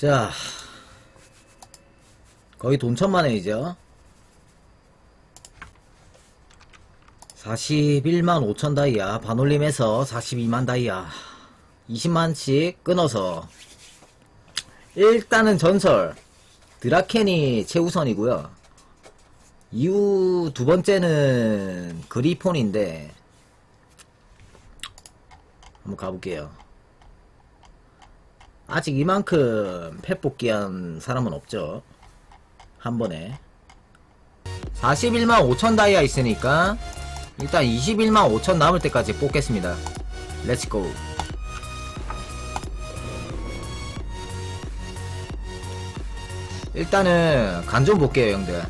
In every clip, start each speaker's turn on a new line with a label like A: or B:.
A: 자, 거의 돈 천만원이죠. 41만 5천 다이아, 반올림에서 42만 다이아, 20만씩 끊어서, 일단은 전설, 드라켄이 최우선이고요. 이후 두 번째는 그리폰인데, 한번 가볼게요. 아직 이만큼 펫 복귀한 사람은 없죠. 한 번에. 41만 5천 다이아 있으니까 일단 21만 5천 남을 때까지 뽑겠습니다. 렛츠고. 일단은 간 좀 볼게요, 형들.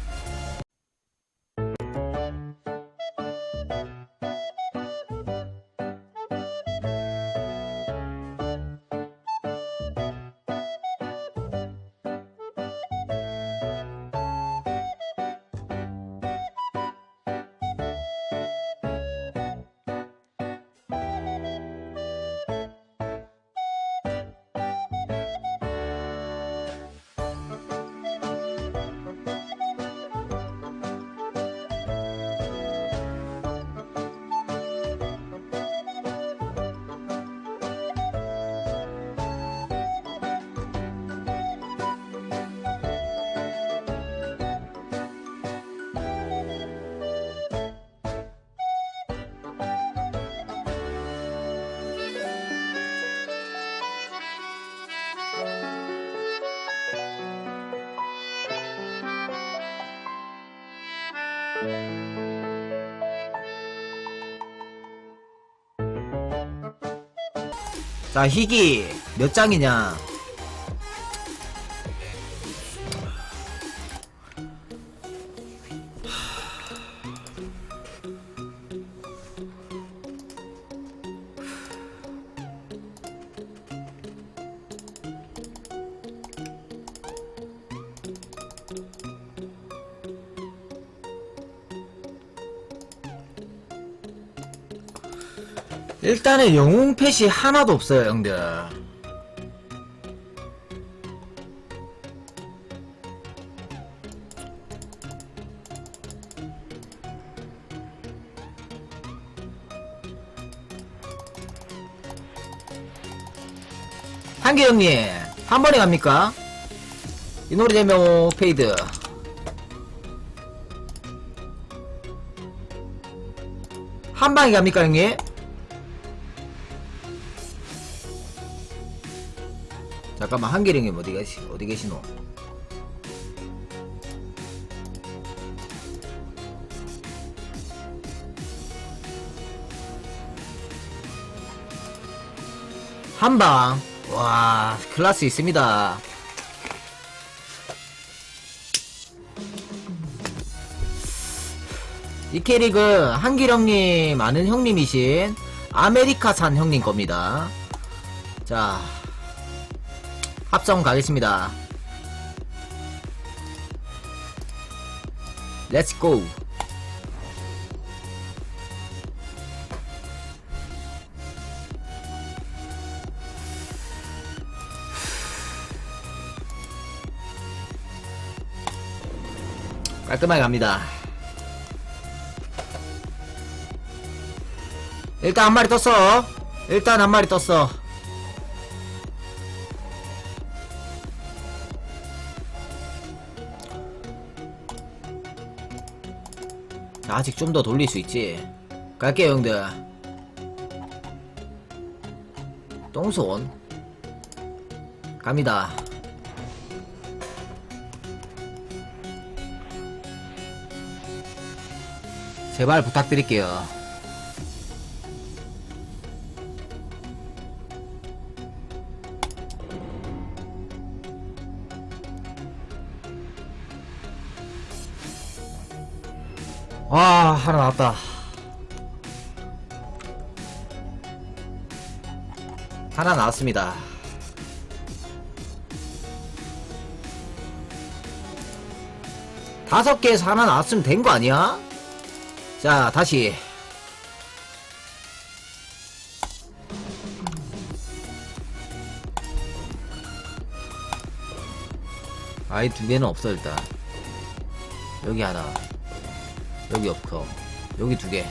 A: 자, 희귀 몇 장이냐? 일단은 영웅 펫이 하나도 없어요, 형들. 한계 형님, 한 번에 갑니까? 이 노래 제목 페이드. 한 방에 갑니까, 형님? 잠깐만 한계령님 어디 계시 어디 계시노? 한방 와 클라스 있습니다. 이 캐릭은 한기령님 아는 형님이신 아메리카산 형님 겁니다. 자 합성 가겠습니다. 렛츠 고. 깔끔하게 갑니다. 일단 한 마리 떴어. 일단 한 마리 떴어. 아직 좀 더 돌릴 수 있지. 갈게요, 형들. 똥손. 갑니다. 제발 부탁드릴게요. 하나 나왔다. 하나 나왔습니다. 다섯 개에서 하나 나왔으면 된 거 아니야? 자, 다시. 아이 두 개는 없어 일단 여기 하나 여기 없어. 여기 두개.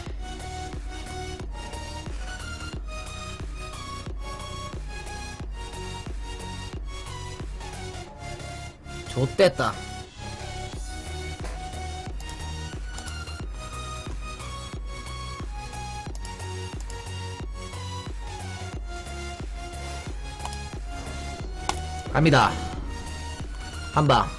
A: 좆됐다. 갑니다. 한방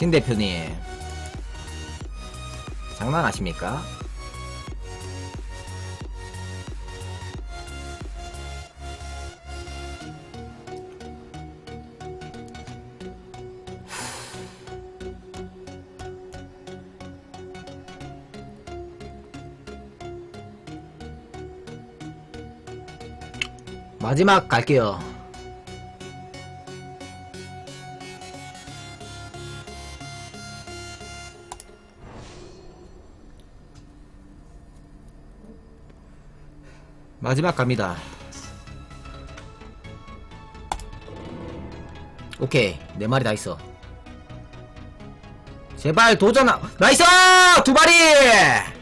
A: 신 대표님 장난하십니까? 마지막 갈게요. 마지막 갑니다. 오케이, 네 마리 다 있어. 제발 도전, 나이스! 두 마리!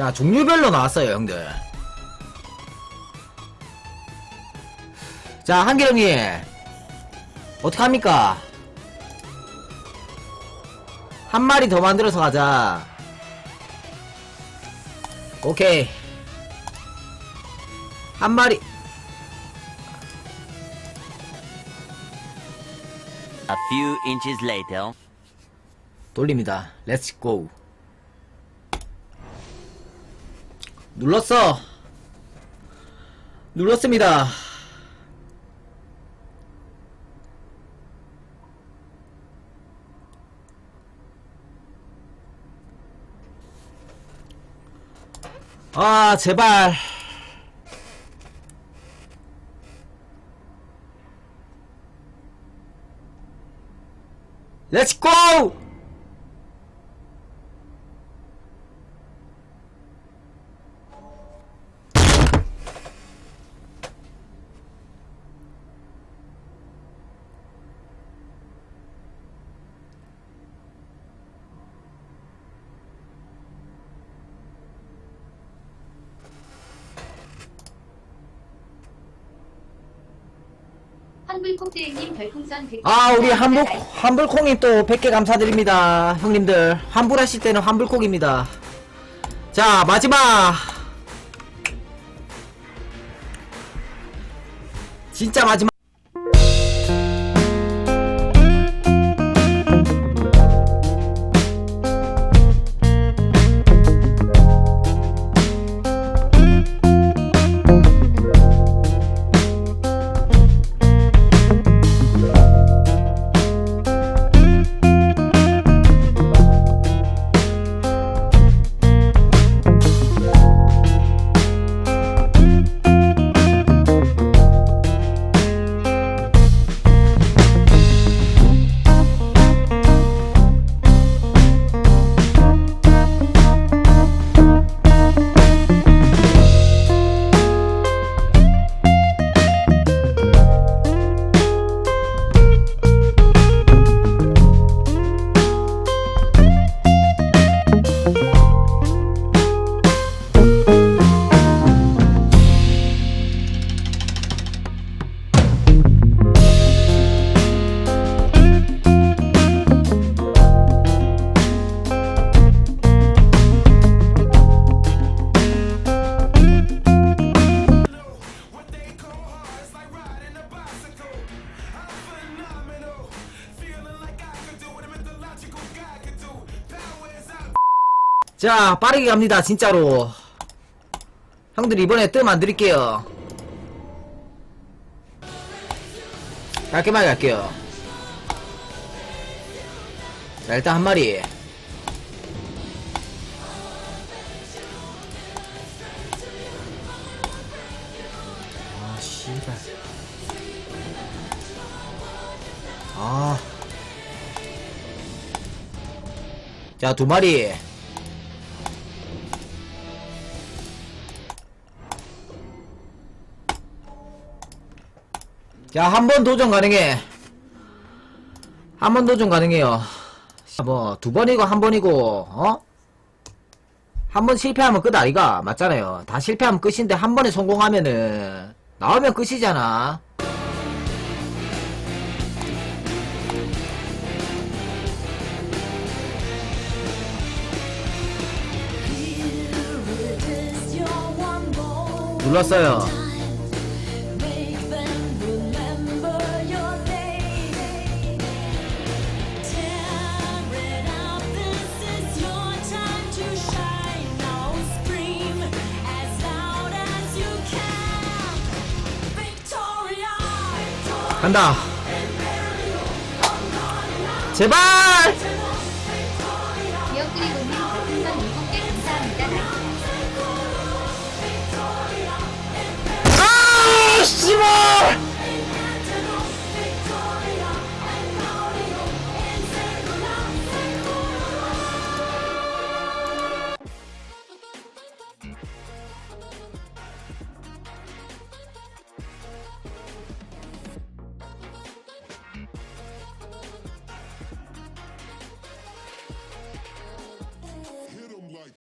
A: 자, 종류별로 나왔어요, 형들. 자, 한기령님. 어떡합니까? 한 마리 더 만들어서 가자. 오케이. 한 마리.
B: A few inches later.
A: 돌립니다. 렛츠 고. 눌렀어. 눌렀습니다. 아, 제발. 렛츠 고!
C: 한불콩대행님 별풍선 100개
A: 아, 우리 한불. 한불콩님 또 100개 감사드립니다. 형님들. 환불하실 때는 환불콩입니다. 자, 마지막. 진짜 마지막. 자, 빠르게 갑니다, 진짜로. 형들 이번에 뜸 안 드릴게요. 깔끔하게 갈게요. 자, 일단 한 마리. 아, 씨발. 아. 자, 두 마리. 자, 한 번 도전 가능해. 한 번 도전 가능해요. 뭐, 두 번이고 한 번이고, 어? 한 번 실패하면 끝 아이가? 맞잖아요. 다 실패하면 끝인데 한 번에 성공하면은, 나오면 끝이잖아. 눌렀어요. 간다. 제발!
C: 기억그리고님 별풍선 7개 감사합니다. 나이스.
A: 아, 씨발!